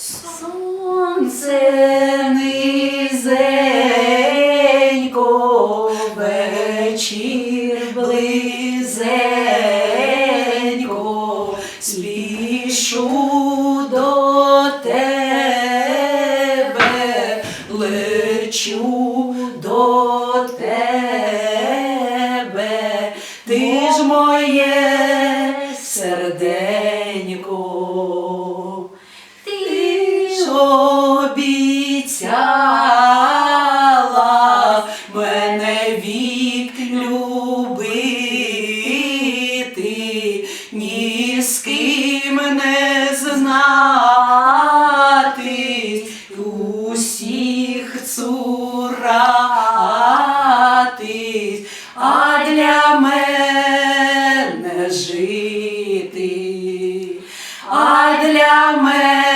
Сонце низенько, вечір близенько, спішу до тебе, лечу до тебе, ти ж моє. обіцяла мене вік любити, ні з ким не знати, усіх цуратись, а для мене жити, а для мене.